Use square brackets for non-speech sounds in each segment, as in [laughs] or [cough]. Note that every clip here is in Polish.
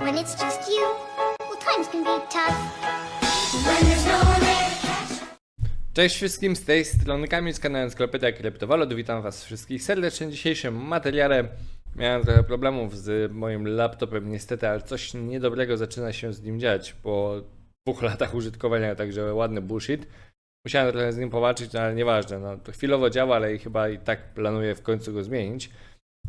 When it's just you, well, times can be tough. When there's no one there to catch Cześć wszystkim, z tej strony Kamil z kanału Encyklopedię Kryptowalut. Witam was wszystkich serdecznie w dzisiejszym materiale. Miałem trochę problemów z moim laptopem niestety, ale coś niedobrego zaczyna się z nim dziać po dwóch [laughs] latach użytkowania, także ładny bullshit. Musiałem trochę z nim powalczyć, no ale nieważne, no, to chwilowo działa, ale chyba i tak planuję w końcu go zmienić.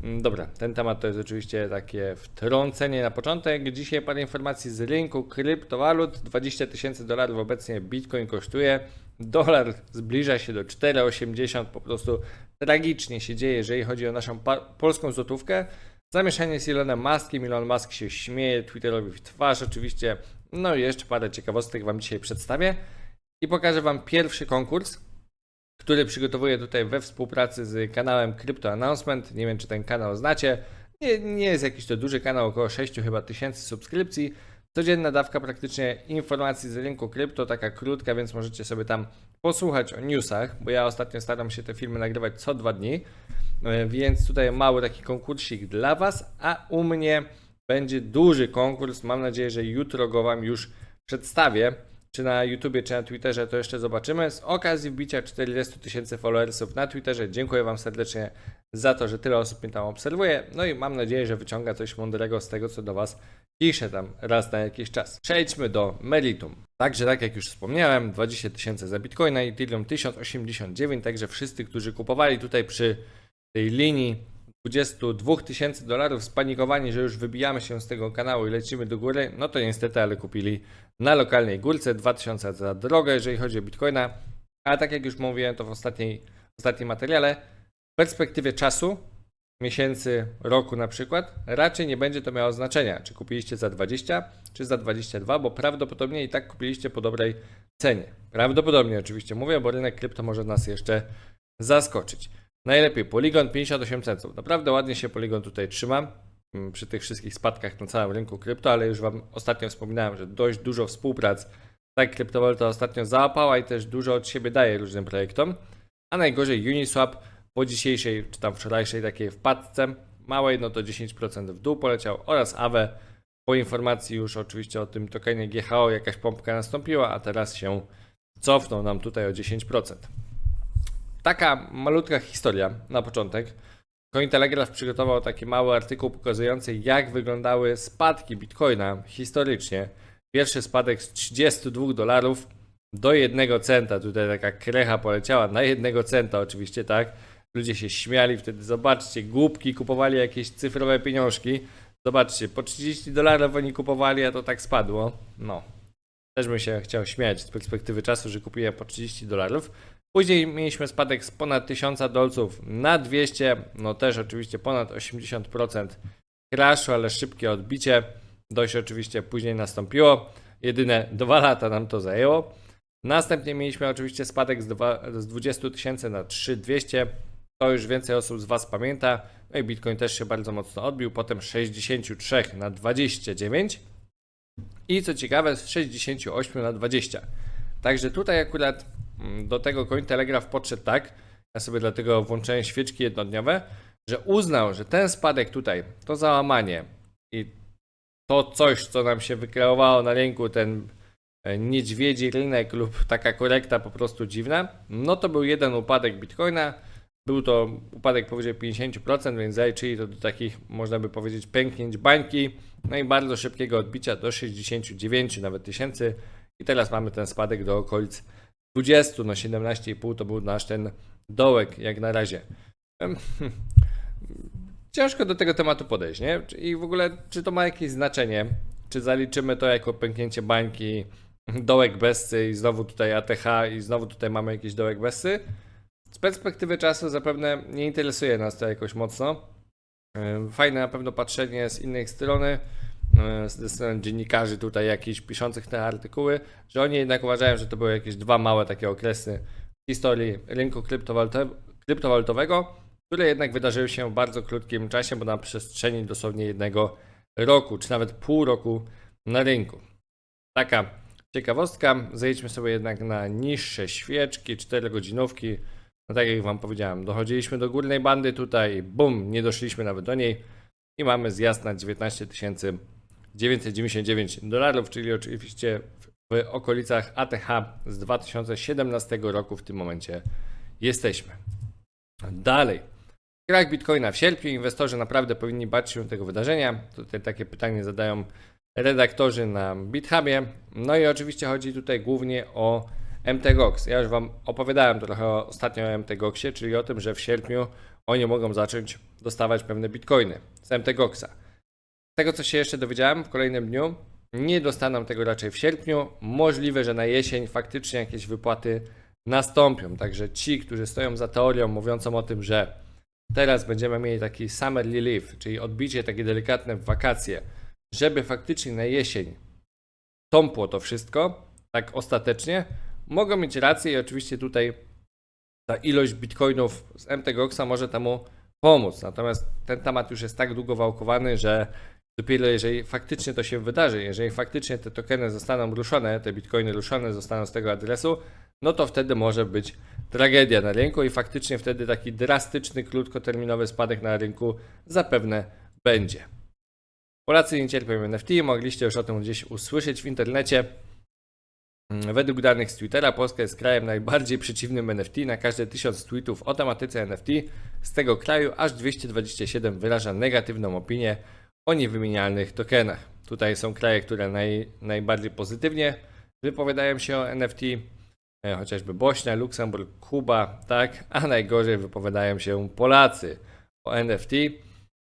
Mm, Dobra, ten temat to jest oczywiście takie wtrącenie na początek. Dzisiaj parę informacji z rynku kryptowalut. 20 tysięcy dolarów obecnie Bitcoin kosztuje. Dolar zbliża się do 4,80. Po prostu tragicznie się dzieje, jeżeli chodzi o naszą polską złotówkę. Zamieszanie z Elonem Muskiem. Elon Musk się śmieje Twitterowi w twarz oczywiście. No i jeszcze parę ciekawostek Wam dzisiaj przedstawię. I pokażę Wam pierwszy konkurs, który przygotowuję tutaj we współpracy z kanałem Crypto Announcement. Nie wiem, czy ten kanał znacie. Nie, nie jest jakiś to duży kanał, około 6 chyba tysięcy subskrypcji. Codzienna dawka praktycznie informacji z rynku krypto, taka krótka, więc możecie sobie tam posłuchać o newsach, bo ja ostatnio staram się te filmy nagrywać co dwa dni. E, Więc tutaj mały taki konkursik dla Was, a u mnie będzie duży konkurs. Mam nadzieję, że jutro go Wam już przedstawię. Czy na YouTubie, czy na Twitterze, to jeszcze zobaczymy. Z okazji wbicia 40 tysięcy followersów na Twitterze, dziękuję Wam serdecznie za to, że tyle osób mnie tam obserwuje. No i mam nadzieję, że wyciąga coś mądrego z tego, co do Was piszę tam raz na jakiś czas. Przejdźmy do meritum. Także tak jak już wspomniałem, 20 tysięcy za Bitcoina, Ethereum 1089, także wszyscy, którzy kupowali tutaj przy tej linii 22 tysięcy dolarów spanikowani, że już wybijamy się z tego kanału i lecimy do góry, no to niestety, ale kupili na lokalnej górce 2000 za drogę, jeżeli chodzi o Bitcoina. A tak jak już mówiłem to w ostatniej, ostatnim materiale, w perspektywie czasu, miesięcy, roku na przykład, raczej nie będzie to miało znaczenia, czy kupiliście za 20, czy za 22, bo prawdopodobnie i tak kupiliście po dobrej cenie. Prawdopodobnie oczywiście mówię, bo rynek krypto może nas jeszcze zaskoczyć. Najlepiej Polygon 58 centów. Naprawdę ładnie się Polygon tutaj trzyma mm, przy tych wszystkich spadkach na całym rynku krypto, ale już Wam ostatnio wspominałem, że dość dużo współprac tak kryptowaluta ostatnio załapała i też dużo od siebie daje różnym projektom. A najgorzej Uniswap po dzisiejszej czy tam wczorajszej takiej wpadce małej, no to 10% w dół poleciał oraz Aave po informacji już oczywiście o tym tokenie GHO jakaś pompka nastąpiła, a teraz się cofnął nam tutaj o 10%. Taka malutka historia na początek. Cointelegraph przygotował taki mały artykuł pokazujący, jak wyglądały spadki Bitcoina historycznie. Pierwszy spadek z 32 dolarów do 1 centa. Tutaj taka krecha poleciała na 1 centa, oczywiście, tak. Ludzie się śmiali wtedy. Zobaczcie, głupki kupowali jakieś cyfrowe pieniążki. Zobaczcie, po 30 dolarów oni kupowali, a to tak spadło. No. Też bym się chciał śmiać z perspektywy czasu, że kupiłem po 30 dolarów. Później mieliśmy spadek z ponad 1000 dolców na 200, no też oczywiście ponad 80% crashu, ale szybkie odbicie. Dość oczywiście później nastąpiło. Jedyne dwa lata nam to zajęło. Następnie mieliśmy oczywiście spadek z, dwa, z 20 tysięcy na 3200. To już więcej osób z Was pamięta. No i Bitcoin też się bardzo mocno odbił. Potem z 63 na 29. I co ciekawe, z 68 na 20. Także tutaj akurat do tego Cointelegraph podszedł tak, ja sobie dlatego włączyłem świeczki jednodniowe, że uznał, że ten spadek tutaj, to załamanie i to coś, co nam się wykreowało na rynku, ten e, niedźwiedzi rynek lub taka korekta po prostu dziwna, no to był jeden upadek Bitcoina, był to upadek powyżej 50%, więc zaliczyli to do takich, można by powiedzieć, pęknięć bańki, no i bardzo szybkiego odbicia do 69 nawet tysięcy i teraz mamy ten spadek do okolic 20, no 17,5 to był nasz ten dołek jak na razie. [laughs] Ciężko do tego tematu podejść, nie? I w ogóle, czy to ma jakieś znaczenie? Czy zaliczymy to jako pęknięcie bańki, dołek Bessy i znowu tutaj ATH i znowu tutaj mamy jakiś dołek Bessy? Z perspektywy czasu zapewne nie interesuje nas to jakoś mocno. Fajne na pewno patrzenie z innej strony, ze strony dziennikarzy tutaj jakichś piszących te artykuły, że oni jednak uważają, że to były jakieś dwa małe takie okresy w historii rynku kryptowalutowe- kryptowalutowego, które jednak wydarzyły się w bardzo krótkim czasie, bo na przestrzeni dosłownie jednego roku, czy nawet pół roku na rynku. Taka ciekawostka. Zejdźmy sobie jednak na niższe świeczki, 4 godzinówki. No tak jak Wam powiedziałem, dochodziliśmy do górnej bandy tutaj, bum, nie doszliśmy nawet do niej i mamy zjazd na 19 999 dolarów, czyli oczywiście w okolicach ATH z 2017 roku w tym momencie jesteśmy. Dalej. Krach Bitcoina w sierpniu. Inwestorzy naprawdę powinni bać się tego wydarzenia. Tutaj takie pytanie zadają redaktorzy na BitHubie. No i oczywiście chodzi tutaj głównie o MTGOX. Ja już Wam opowiadałem trochę ostatnio o MTGOXie, czyli o tym, że w sierpniu oni mogą zacząć dostawać pewne bitcoiny z MTGOXa. Z tego, co się jeszcze dowiedziałem w kolejnym dniu, nie dostaną tego raczej w sierpniu. Możliwe, że na jesień faktycznie jakieś wypłaty nastąpią. Także ci, którzy stoją za teorią mówiącą o tym, że teraz będziemy mieli taki summer relief, czyli odbicie takie delikatne w wakacje, żeby faktycznie na jesień tąpło to wszystko, tak ostatecznie, mogą mieć rację i oczywiście tutaj ta ilość bitcoinów z MTGOXa może temu pomóc. Natomiast ten temat już jest tak długo wałkowany, że dopiero jeżeli faktycznie to się wydarzy, jeżeli faktycznie te tokeny zostaną ruszone, te bitcoiny ruszone zostaną z tego adresu, no to wtedy może być tragedia na rynku i faktycznie wtedy taki drastyczny, krótkoterminowy spadek na rynku zapewne będzie. Polacy nie cierpią NFT, mogliście już o tym gdzieś usłyszeć w internecie. Mm, Według danych z Twittera Polska jest krajem najbardziej przeciwnym NFT. Na każde 1000 tweetów o tematyce NFT z tego kraju aż 227 wyraża negatywną opinię o niewymienialnych tokenach. Tutaj są kraje, które naj, najbardziej pozytywnie wypowiadają się o NFT, e, chociażby Bośnia, Luksemburg, Kuba, tak, a najgorzej wypowiadają się Polacy o NFT.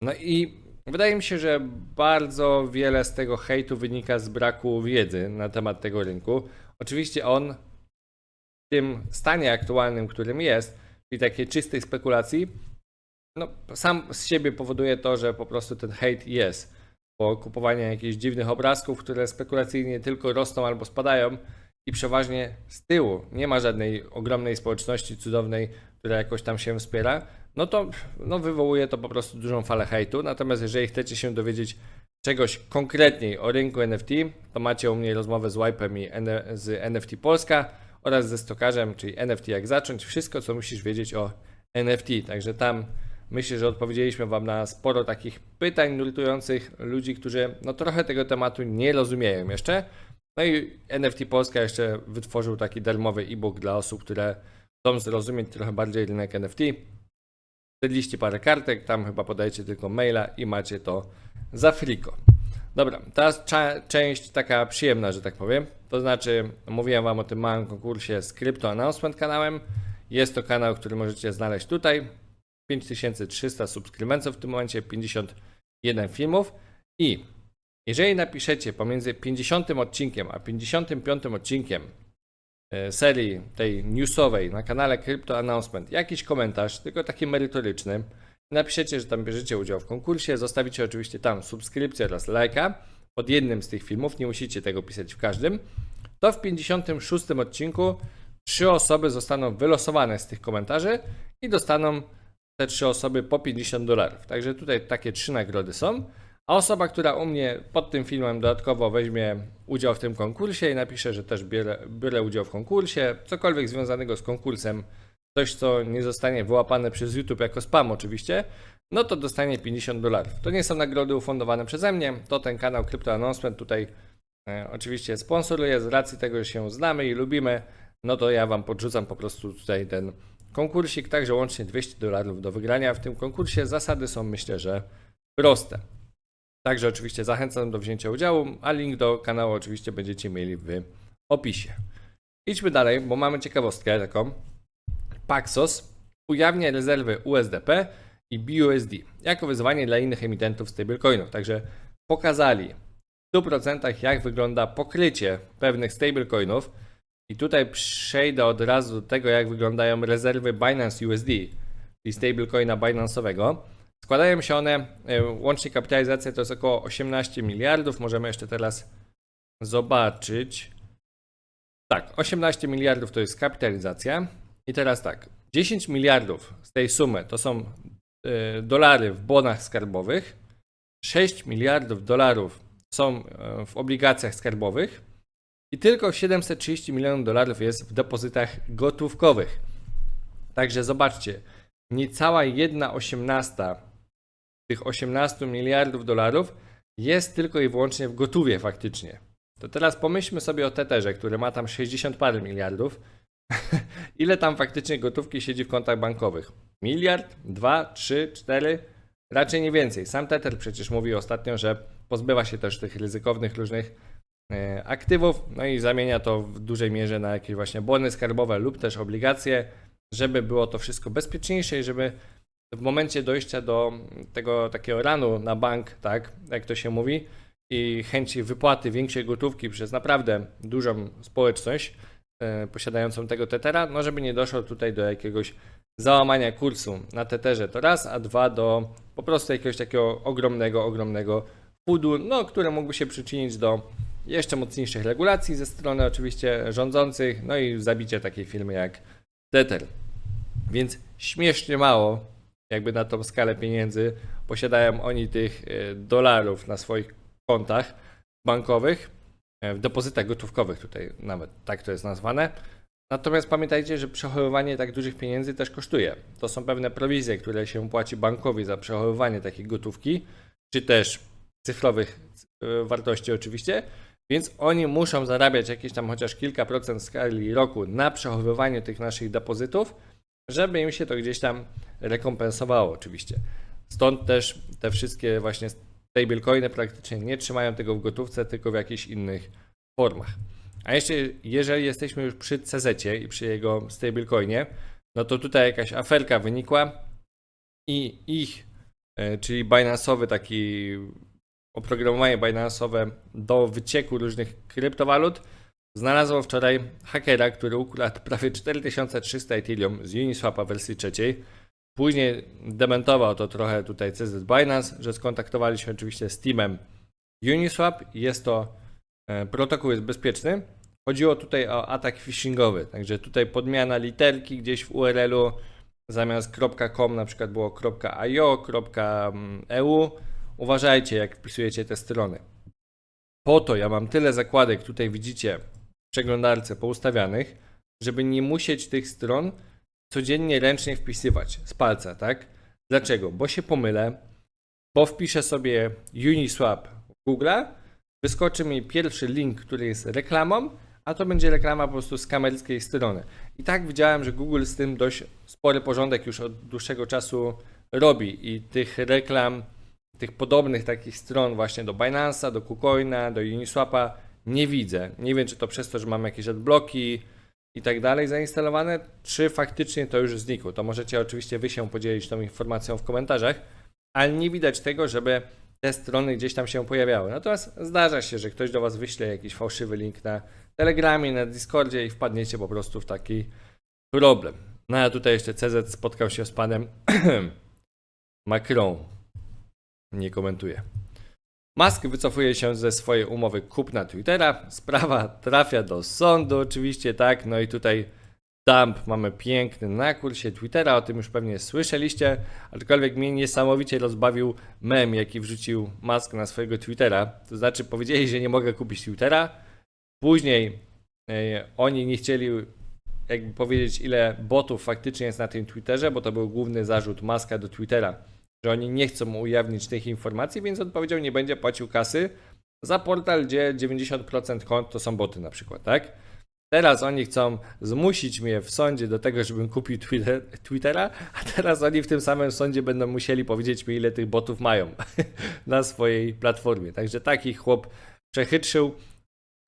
No i wydaje mi się, że bardzo wiele z tego hejtu wynika z braku wiedzy na temat tego rynku. Oczywiście on w tym stanie aktualnym, którym jest, czyli takiej czystej spekulacji, no, sam z siebie powoduje to, że po prostu ten hejt jest. Bo kupowanie jakichś dziwnych obrazków, które spekulacyjnie tylko rosną albo spadają i przeważnie z tyłu nie ma żadnej ogromnej społeczności cudownej, która jakoś tam się wspiera, no to no, wywołuje to po prostu dużą falę hejtu. Natomiast jeżeli chcecie się dowiedzieć czegoś konkretniej o rynku NFT, to macie u mnie rozmowę z Wipe'em i z NFT Polska oraz ze Stokarzem, czyli NFT jak zacząć, wszystko co musisz wiedzieć o NFT. Także tam myślę, że odpowiedzieliśmy Wam na sporo takich pytań nurtujących ludzi, którzy no trochę tego tematu nie rozumieją jeszcze. No i NFT Polska jeszcze wytworzył taki darmowy e-book dla osób, które chcą zrozumieć trochę bardziej rynek NFT. Wydliście parę kartek, tam chyba podajecie tylko maila i macie to za friko. Dobra, teraz część taka przyjemna, że tak powiem. To znaczy, mówiłem Wam o tym małym konkursie z Crypto Announcement kanałem. Jest to kanał, który możecie znaleźć tutaj. 5300 subskrybentów w tym momencie, 51 filmów. I jeżeli napiszecie pomiędzy 50 odcinkiem a 55 odcinkiem e, serii tej newsowej na kanale Crypto Announcement jakiś komentarz, tylko taki merytoryczny, napiszecie, że tam bierzecie udział w konkursie, zostawicie oczywiście tam subskrypcję oraz lajka pod jednym z tych filmów, nie musicie tego pisać w każdym, to w 56 odcinku trzy osoby zostaną wylosowane z tych komentarzy i dostaną te trzy osoby po 50 dolarów. Także tutaj takie trzy nagrody są. A osoba, która u mnie pod tym filmem dodatkowo weźmie udział w tym konkursie i napisze, że też biorę, biorę udział w konkursie, cokolwiek związanego z konkursem, coś co nie zostanie wyłapane przez YouTube jako spam oczywiście, no to dostanie 50 dolarów. To nie są nagrody ufundowane przeze mnie, to ten kanał Crypto Announcement tutaj e, oczywiście sponsoruje z racji tego, że się znamy i lubimy, no to ja Wam podrzucam po prostu tutaj ten konkursik, także łącznie 200 dolarów do wygrania w tym konkursie. Zasady są myślę, że proste. Także oczywiście zachęcam do wzięcia udziału, a link do kanału oczywiście będziecie mieli w opisie. Idźmy dalej, bo mamy ciekawostkę taką. Paxos ujawnia rezerwy USDP i BUSD jako wyzwanie dla innych emitentów stablecoinów. Także pokazali w 100% jak wygląda pokrycie pewnych stablecoinów. I tutaj przejdę od razu do tego, jak wyglądają rezerwy Binance USD, czyli stablecoina Binance'owego. Składają się one, e, łącznie kapitalizacja to jest około 18 miliardów. Możemy jeszcze teraz zobaczyć. Tak, 18 miliardów to jest kapitalizacja. I teraz tak, 10 miliardów z tej sumy to są e, dolary w bonach skarbowych, 6 miliardów dolarów są e, w obligacjach skarbowych i tylko 730 milionów dolarów jest w depozytach gotówkowych. Także zobaczcie, niecała jedna osiemnasta tych 18 miliardów dolarów jest tylko i wyłącznie w gotówie faktycznie. To teraz pomyślmy sobie o Tetherze, który ma tam 60 parę miliardów. [laughs] Ile tam faktycznie gotówki siedzi w kontach bankowych? Miliard? Dwa? Trzy? Cztery? Raczej nie więcej. Sam Tether przecież mówi ostatnio, że pozbywa się też tych ryzykownych różnych aktywów, no i zamienia to w dużej mierze na jakieś właśnie bony skarbowe lub też obligacje, żeby było to wszystko bezpieczniejsze i żeby w momencie dojścia do tego takiego ranu na bank, tak, jak to się mówi, i chęci wypłaty większej gotówki przez naprawdę dużą społeczność e, posiadającą tego tetera, no żeby nie doszło tutaj do jakiegoś załamania kursu na teterze. To raz, a dwa do po prostu jakiegoś takiego ogromnego, ogromnego pudu, no, które mógłby się przyczynić do jeszcze mocniejszych regulacji ze strony oczywiście rządzących, no i zabicia takiej firmy jak Tether. Więc śmiesznie mało, jakby na tą skalę pieniędzy, posiadają oni tych e, dolarów na swoich kontach bankowych, e, w depozytach gotówkowych tutaj nawet tak to jest nazwane. Natomiast pamiętajcie, że przechowywanie tak dużych pieniędzy też kosztuje. To są pewne prowizje, które się płaci bankowi za przechowywanie takiej gotówki, czy też cyfrowych e, wartości oczywiście, więc oni muszą zarabiać jakieś tam chociaż kilka procent w skali roku na przechowywaniu tych naszych depozytów, żeby im się to gdzieś tam rekompensowało oczywiście. Stąd też te wszystkie właśnie stablecoiny praktycznie nie trzymają tego w gotówce, tylko w jakichś innych formach. A jeszcze jeżeli jesteśmy już przy CZ i przy jego stablecoinie, no to tutaj jakaś aferka wynikła i ich, e, czyli Binance'owy taki oprogramowanie Binance'owe do wycieku różnych kryptowalut znalazło wczoraj hakera, który ukradł prawie 4300 Ethereum z Uniswapa wersji trzeciej. Później dementował to trochę tutaj CZ Binance, że skontaktowali się oczywiście z teamem Uniswap. Jest to e, protokół jest bezpieczny. Chodziło tutaj o atak phishingowy, także tutaj podmiana literki gdzieś w URL-u zamiast .com na przykład było .io, .eu. Uważajcie jak wpisujecie te strony. Po to ja mam tyle zakładek, tutaj widzicie w przeglądarce poustawianych, żeby nie musieć tych stron codziennie ręcznie wpisywać z palca, tak? Dlaczego? Bo się pomylę, bo wpiszę sobie Uniswap w Google, wyskoczy mi pierwszy link, który jest reklamą, a to będzie reklama po prostu z kamerskiej strony. I tak widziałem, że Google z tym dość spory porządek już od dłuższego czasu robi i tych reklam, tych podobnych takich stron właśnie do Binance'a, do KuCoina, do Uniswapa nie widzę. Nie wiem, czy to przez to, że mam jakieś adblocki i tak dalej zainstalowane, czy faktycznie to już znikło. To możecie oczywiście wy się podzielić tą informacją w komentarzach, ale nie widać tego, żeby te strony gdzieś tam się pojawiały. Natomiast zdarza się, że ktoś do Was wyśle jakiś fałszywy link na Telegramie, na Discordzie i wpadniecie po prostu w taki problem. No a tutaj jeszcze CZ spotkał się z panem [clears throat] Macron. Nie komentuję. Musk wycofuje się ze swojej umowy kupna Twittera. Sprawa trafia do sądu, oczywiście, tak. No i tutaj dump mamy piękny na kursie Twittera, o tym już pewnie słyszeliście. Aczkolwiek mnie niesamowicie rozbawił mem, jaki wrzucił Musk na swojego Twittera. To znaczy, powiedzieli, że nie mogę kupić Twittera. Później e, oni nie chcieli jakby powiedzieć, ile botów faktycznie jest na tym Twitterze, bo to był główny zarzut Maska do Twittera, że oni nie chcą mu ujawnić tych informacji, więc on powiedział, nie będzie płacił kasy za portal, gdzie 90% kont to są boty na przykład, tak? Teraz oni chcą zmusić mnie w sądzie do tego, żebym kupił Twitter, Twittera, a teraz oni w tym samym sądzie będą musieli powiedzieć mi, ile tych botów mają [laughs] na swojej platformie. Także taki chłop przechytrzył.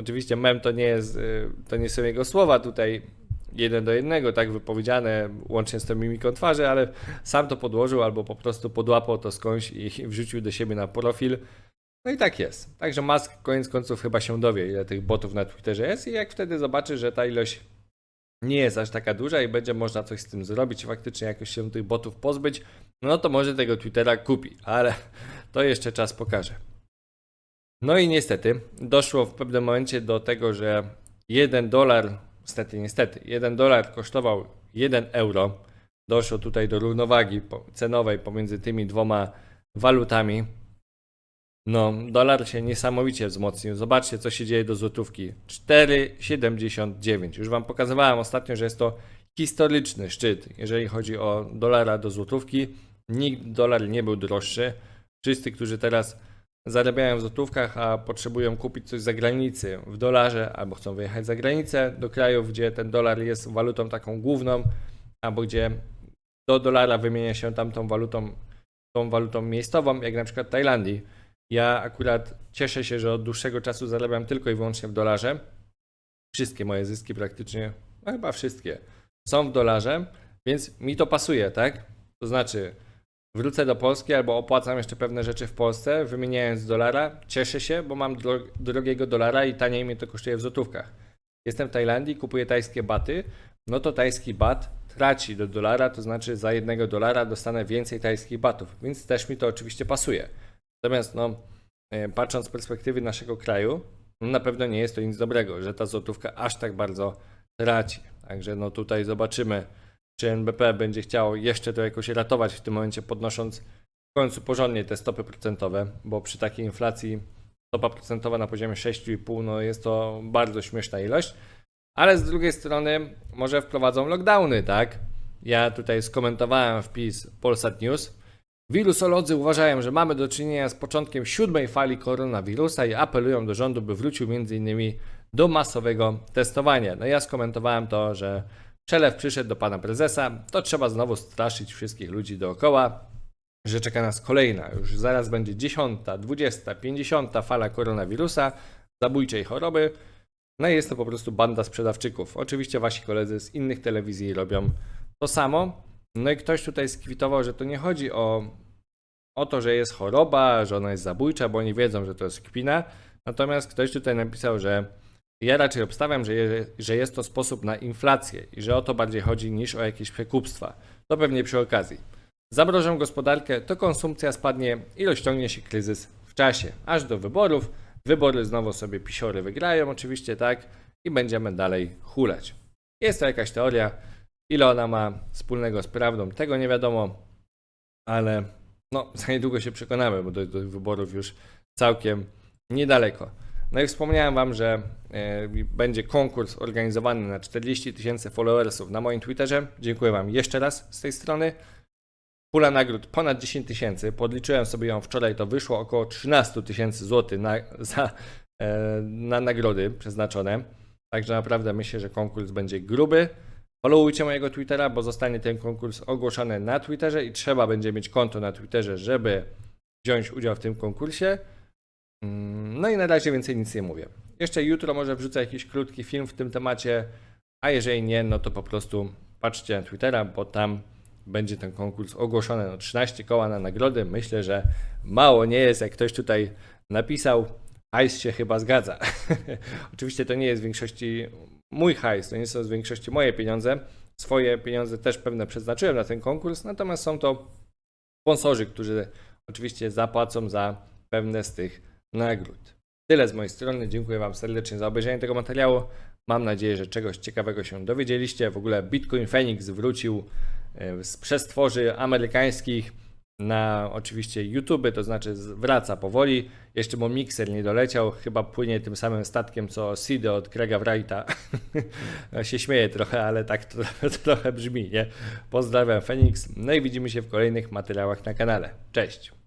Oczywiście mem to nie jest, y, to nie są jego słowa tutaj jeden do jednego, tak wypowiedziane, łącznie z tą mimiką twarzy, ale sam to podłożył albo po prostu podłapał to skądś i [laughs] wrzucił do siebie na profil. No i tak jest. Także Musk koniec końców chyba się dowie, ile tych botów na Twitterze jest i jak wtedy zobaczy, że ta ilość nie jest aż taka duża i będzie można coś z tym zrobić, faktycznie jakoś się tych botów pozbyć, no to może tego Twittera kupi, ale [laughs] to jeszcze czas pokaże. No i niestety doszło w pewnym momencie do tego, że 1 dolar, niestety, niestety, 1 dolar kosztował 1 euro. Doszło tutaj do równowagi cenowej pomiędzy tymi dwoma walutami. No, dolar się niesamowicie wzmocnił. Zobaczcie, co się dzieje do złotówki. 4,79. Już Wam pokazywałem ostatnio, że jest to historyczny szczyt, jeżeli chodzi o dolara do złotówki. Nikt dolar nie był droższy. Wszyscy, którzy teraz zarabiają w złotówkach, a potrzebują kupić coś z zagranicy w dolarze, albo chcą wyjechać za granicę do krajów, gdzie ten dolar jest walutą taką główną, albo gdzie do dolara wymienia się tamtą walutą, tą walutą miejscową, jak na przykład Tajlandii. Ja akurat cieszę się, że od dłuższego czasu zarabiam tylko i wyłącznie w dolarze. Wszystkie moje zyski praktycznie, no chyba wszystkie, są w dolarze, więc mi to pasuje, tak? To znaczy, wrócę do Polski albo opłacam jeszcze pewne rzeczy w Polsce, wymieniając dolara, cieszę się, bo mam dro- drogiego dolara i taniej mnie to kosztuje w złotówkach. Jestem w Tajlandii, kupuję tajskie baty, no to tajski bat traci do dolara, to znaczy za jednego dolara dostanę więcej tajskich batów, więc też mi to oczywiście pasuje. Natomiast no, e, patrząc z perspektywy naszego kraju, no na pewno nie jest to nic dobrego, że ta złotówka aż tak bardzo traci. Także no tutaj zobaczymy, czy NBP będzie chciał jeszcze to jakoś ratować w tym momencie, podnosząc w końcu porządnie te stopy procentowe, bo przy takiej inflacji stopa procentowa na poziomie 6,5 no jest to bardzo śmieszna ilość. Ale z drugiej strony może wprowadzą lockdowny, tak? Ja tutaj skomentowałem wpis Polsat News. Wirusolodzy uważają, że mamy do czynienia z początkiem siódmej fali koronawirusa i apelują do rządu, by wrócił m.in. do masowego testowania. No ja skomentowałem to, że przelew przyszedł do pana prezesa, to trzeba znowu straszyć wszystkich ludzi dookoła, że czeka nas kolejna, już zaraz będzie dziesiąta, dwudziesta, pięćdziesiąta fala koronawirusa, zabójczej choroby. No i jest to po prostu banda sprzedawczyków. Oczywiście wasi koledzy z innych telewizji robią to samo. No i ktoś tutaj skwitował, że to nie chodzi o, o to, że jest choroba, że ona jest zabójcza, bo oni wiedzą, że to jest kpina. Natomiast ktoś tutaj napisał, że ja raczej obstawiam, że, je, że jest to sposób na inflację i że o to bardziej chodzi niż o jakieś przekupstwa. To pewnie przy okazji. Zamrożą gospodarkę, to konsumpcja spadnie i rozciągnie się kryzys w czasie, aż do wyborów. Wybory znowu sobie pisiory wygrają, oczywiście tak, i będziemy dalej hulać. Jest to jakaś teoria, ile ona ma wspólnego z prawdą, tego nie wiadomo, ale no, [laughs] za niedługo się przekonamy, bo do, do wyborów już całkiem niedaleko. No i wspomniałem Wam, że e, będzie konkurs organizowany na 40 tysięcy followersów na moim Twitterze. Dziękuję Wam jeszcze raz z tej strony. Pula nagród ponad 10 tysięcy. Podliczyłem sobie ją wczoraj, to wyszło około 13 tysięcy złotych na, za, e, na nagrody przeznaczone. Także naprawdę myślę, że konkurs będzie gruby. Followujcie mojego Twittera, bo zostanie ten konkurs ogłoszony na Twitterze i trzeba będzie mieć konto na Twitterze, żeby wziąć udział w tym konkursie. Mm, No i na razie więcej nic nie mówię. Jeszcze jutro może wrzucę jakiś krótki film w tym temacie, a jeżeli nie, no to po prostu patrzcie na Twittera, bo tam będzie ten konkurs ogłoszony. No 13 koła na nagrody. Myślę, że mało nie jest, jak ktoś tutaj napisał. Hajs się chyba zgadza. [laughs] Oczywiście to nie jest w większości mój hajs, to nie są w większości moje pieniądze. Swoje pieniądze też pewne przeznaczyłem na ten konkurs, natomiast są to sponsorzy, którzy oczywiście zapłacą za pewne z tych nagród. Tyle z mojej strony. Dziękuję Wam serdecznie za obejrzenie tego materiału. Mam nadzieję, że czegoś ciekawego się dowiedzieliście. W ogóle Bitcoin Phoenix wrócił e, z przestworzy amerykańskich na oczywiście YouTube, to znaczy wraca powoli. Jeszcze mu mikser nie doleciał, chyba płynie tym samym statkiem co Sido od Craiga Wrighta. [laughs] Się śmieję trochę, ale tak to, to [laughs] trochę brzmi, nie? Pozdrawiam Phoenix, no i widzimy się w kolejnych materiałach na kanale. Cześć!